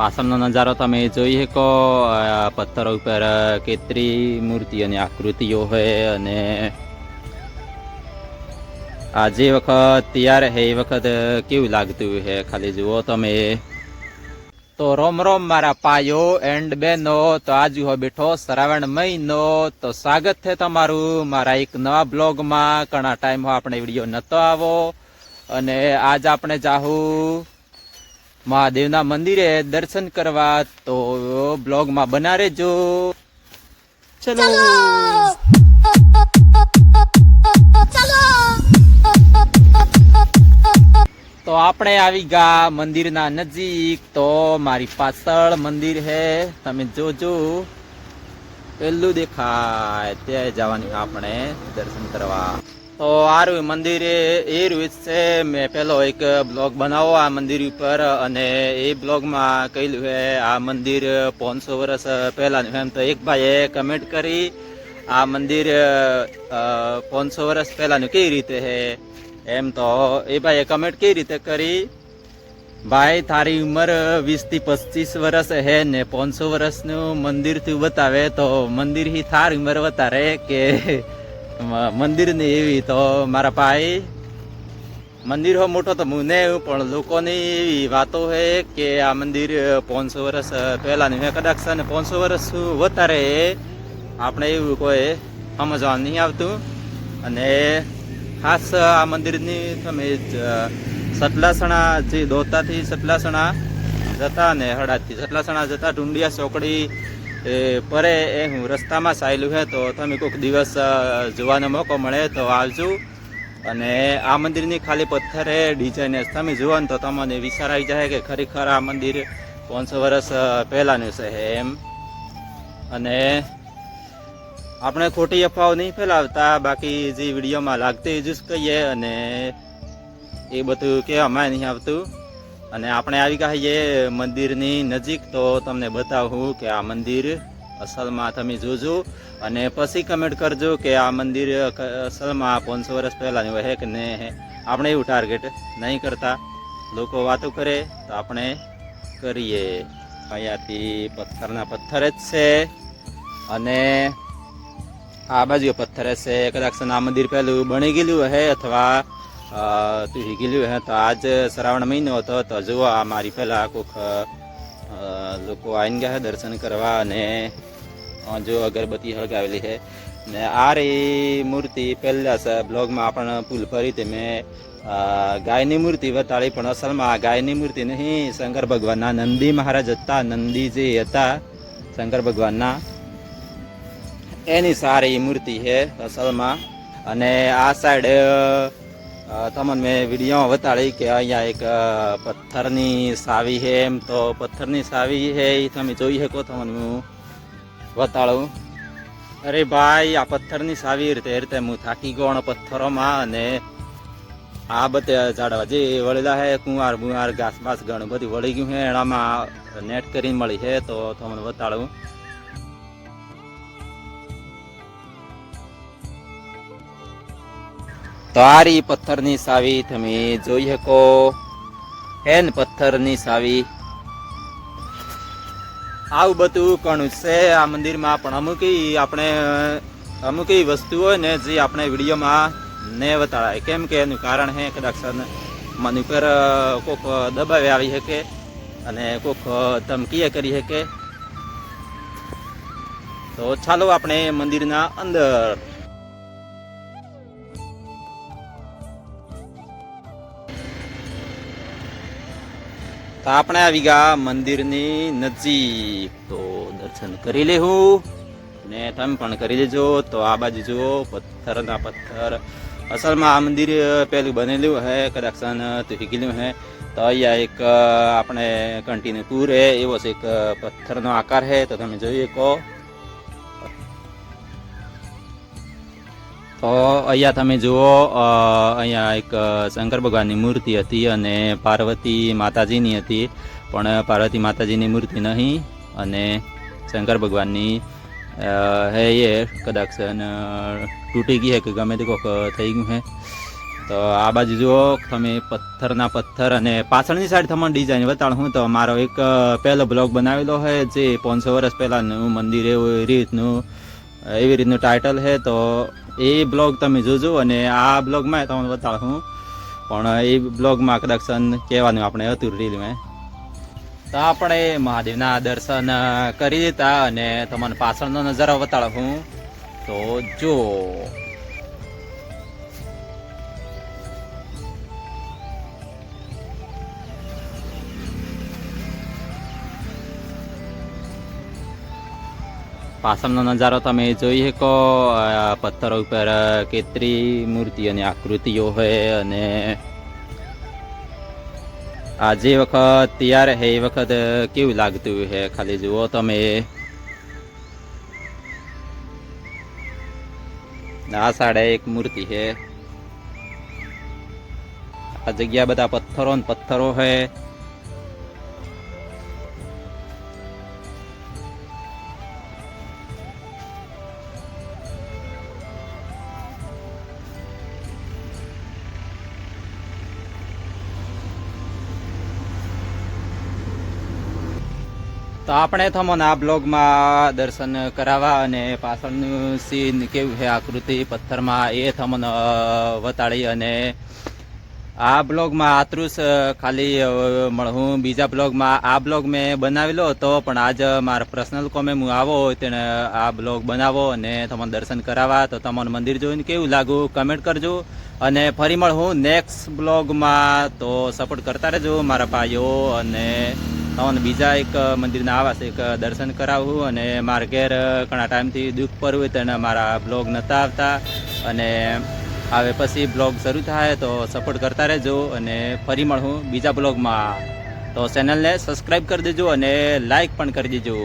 પાછળનો નજારો તમે જોઈ શકો. પથ્થરો ઉપર કેટલી મૂર્તિ અને આકૃતિઓ હોય અને આજે વખત તૈયાર હે, એ વખત કેવું લાગતું હે, ખાલી જુઓ તમે. તો રોમ રોમ મારા પાયો એન્ડ બેનો તો આજુ હો બેઠો શ્રાવણ મહિનો, તો સ્વાગત છે તમારું મારા એક નવા બ્લોગમાં. ઘણા ટાઈમ આપણે વીડિયો નતો આવો. અને આજ આપણે જાહુ મહાદેવના મંદિરે દર્શન કરવા તો બ્લોગમાં બના રહેજો ચલો. તો આપણે આવી ગયા મંદિરના નજીક. તો મારી પાછળ મંદિર હે. તમે જોજો. પેલું દેખાય. ત્યાં જવાનું આપણે દર્શન કરવા. તો આરું મંદિર એ- રીત છે. મેં પેલો એક બ્લોગ બનાવો આ મંદિર ઉપર અને એ બ્લોગમાં કહેલું હે, આ મંદિર પાંચસો વર્ષ પહેલાનું એમ. તો એક ભાઈએ કમેન્ટ કરી, આ મંદિર પાંચસો વર્ષ પહેલાનું કઈ રીતે હે? એમ તો એ ભાઈએ કમેન્ટ કઈ રીતે કરી? ભાઈ, તારી ઉંમર વીસથી પચીસ વર્ષ હે ને પાંચસો વર્ષનું મંદિર તું બતાવે તો મંદિર હી થાર ઉંમર વધારે કે મંદિરની એવી તો મારા ભાઈ, મંદિર હો મોટો તો મને પણ લોકોની એવી વાતો હે કે આ મંદિર પાંચસો વર્ષ પહેલાનું હે કદાચ છે પાંચસો વર્ષ વધારે આપણે એવું કોઈ સમજવા નહીં આવતું. અને ખાસ આ મંદિરની તમે સતલાસણા જે દોતાથી સતલાસણા જતા ને હળાદથી સતલાસણા જતા, ઢુંડિયા ચોકડી એ પરે એ હું રસ્તામાં સાયલું હે, તો તમે કોઈક દિવસ જોવાનો મોકો મળે તો આવજો. અને આ મંદિરની ખાલી પથ્થરે ડિઝાઇન તમે જુઓ ને તો તમને વિચાર આવી જાય કે ખરેખર આ મંદિર પાંચસો વર્ષ પહેલાંનું છે એમ. અને આપણે ખોટી અફવાઓ નહીં ફેલાવતા, બાકી જે વિડીયોમાં લાગતી જ કહીએ અને એ બધું કહેવામાં નહીં આવતું. અને આપણે આવી ગયા મંદિરની નજીક, તો તમને બતાવું કે આ મંદિર અસલમાં તમે જોજો અને પછી કમેન્ટ કરજો કે આ મંદિર અસલમાં પાંચસો વર્ષ પહેલાંનું હે કે નહીં આપણે એવું ટાર્ગેટ નહીં કરતા. લોકો વાતો કરે, તો આપણે કરીએ. અહીંયાથી પથ્થરના પથ્થર જ છે અને આ બાજુ પથ્થર છે. કદાચ આ મંદિર પહેલું બની ગયેલું હે અથવા અ, તૂટી ગયેલું હે. તો આજ શ્રાવણ મહિનો હતો તો જુઓ આ મારી પહેલાં કોક લોકો આવીને ગયા દર્શન કરવા અને જો અગરબત્તી સળગાવેલી છે ને આ રી મૂર્તિ પહેલા બ્લોગમાં આપણે પુલ ફરી તે મેં ગાયની મૂર્તિ બતાડી પણ અસલમાં ગાયની મૂર્તિ નહીં. શંકર ભગવાનના નંદી મહારાજ હતા નંદી જે હતા શંકર ભગવાનના. એની સારી મૂર્તિ છે અસલમાં. અને આ સાઈડ તમને મેં વિડીયોમાં બતાડી કે અહીંયા એક પથ્થરની સાવી છે એમ. તો પથ્થરની સાવી છે એ તમે જોઈ શકો, તમને હું બતાડું. અરે ભાઈ, આ પથ્થરની સાવી રીતે રીતે હું થાકી ગયો પથ્થરોમાં અને આ બધે ઝાડવા જે વળેલા છે, કુંવાર બુંવાર ઘાસ બાસ ઘણું બધું વળી ગયું છે, એનામાં નેટ કરીને મળી છે, તો તમને બતાડું. તો પથ્થરની સાવી તમે જોઈ શકો. હેન પથ્થરની સાવી. આવું બધું ઘણું છે આ મંદિરમાં, પણ અમુક આપણે, અમુક વસ્તુ હોય ને જે આપણે વિડીયોમાં ને બતાડાય. કેમ કે એનું કારણ છે કદાચ મન ઉપર કોક દબાવે આવી શકે અને કોક ધમકીએ કરી શકે તો ચાલો આપણે મંદિરના અંદર તો આપણે આવી ગયા મંદિરની નજીક. તો દર્શન કરી લેવું ને તમે પણ કરી લેજો. તો આ બાજુ જુઓ, પથ્થરના પથ્થર. અસલમાં આ મંદિર પહેલું બનેલું હે કદાચ તૂટી ગયેલું હે. તો અહીંયા એક, આપણે કંટીન્યુ પૂર હે, એવો એક પથ્થરનો આકાર હે. તો તમે જોઈ શકો. તો અહીંયા તમે જુઓ અહીંયા એક શંકર ભગવાનની મૂર્તિ હતી અને પાર્વતી માતાજીની હતી. પણ પાર્વતી માતાજીની મૂર્તિ નહીં અને શંકર ભગવાનની હે એ કદાચ તૂટી ગઈ હે કે ગમે તે કોક થઈ ગયું હે. તો આ બાજુ જુઓ, તમે પથ્થરના પથ્થર અને પાછળની સાઈડ તમને ડિઝાઇન બતાડું હું તો મારો એક પહેલો બ્લોગ બનાવેલો છે જે પાંચસો વર્ષ પહેલાંનું મંદિર એવું રીતનું એવી રીતનું ટાઇટલ છે, તો એ બ્લોગ તમે જોજો અને આ બ્લોગમાં તમને બતાવું. પણ એ બ્લોગમાં કદાચ કહેવાનું આપણે હતું રીલમાં તો આપણે મહાદેવના દર્શન કરી દીધા અને તમને પાછળનો નજારો બતાડું. તો જો. પાછળનો નજારો તમે જોઈ શકો પથ્થરો ઉપર કેતરી મૂર્તિ અને આકૃતિઓ હોય અને આ જે વખત તૈયાર હે એ વખત કેવું લાગતું હે ખાલી જુઓ તમે. આ સાડે એક મૂર્તિ છે આ જગ્યા બધા પથ્થરો ને પથ્થરો હે. તો આપણે તમને આ બ્લોગમાં દર્શન કરાવવા અને પાછળનું સીન કેવું છે આકૃતિ પથ્થરમાં એ તમને વતાડી અને આ બ્લોગમાં આતરું ખાલી મળું. બીજા બ્લોગમાં આ બ્લોગ મેં બનાવેલો હતો, પણ આજ મારા પર્સનલ કોમે હું આવો તેને આ બ્લોગ બનાવો અને તમને દર્શન કરાવવા. તો તમને મંદિર જોઈને કેવું લાગુ? કમેન્ટ કરજો. અને ફરી મળું નેક્સ્ટ બ્લોગમાં. તો સપોર્ટ કરતા રહેજો, મારા ભાઈઓ. અને તમને બીજા એક મંદિરના આવાસ એક દર્શન કરાવવું અને મારા ઘેર ઘણા ટાઈમથી દુઃખ પર હોય તેને મારા બ્લોગ નહોતા આવતા. અને હવે પછી બ્લોગ શરૂ થાય તો સપોર્ટ કરતા રહેજો અને ફરી મળું બીજા બ્લોગમાં. તો ચેનલને સબસ્ક્રાઈબ કરી દેજો અને લાઈક પણ કરી દેજો.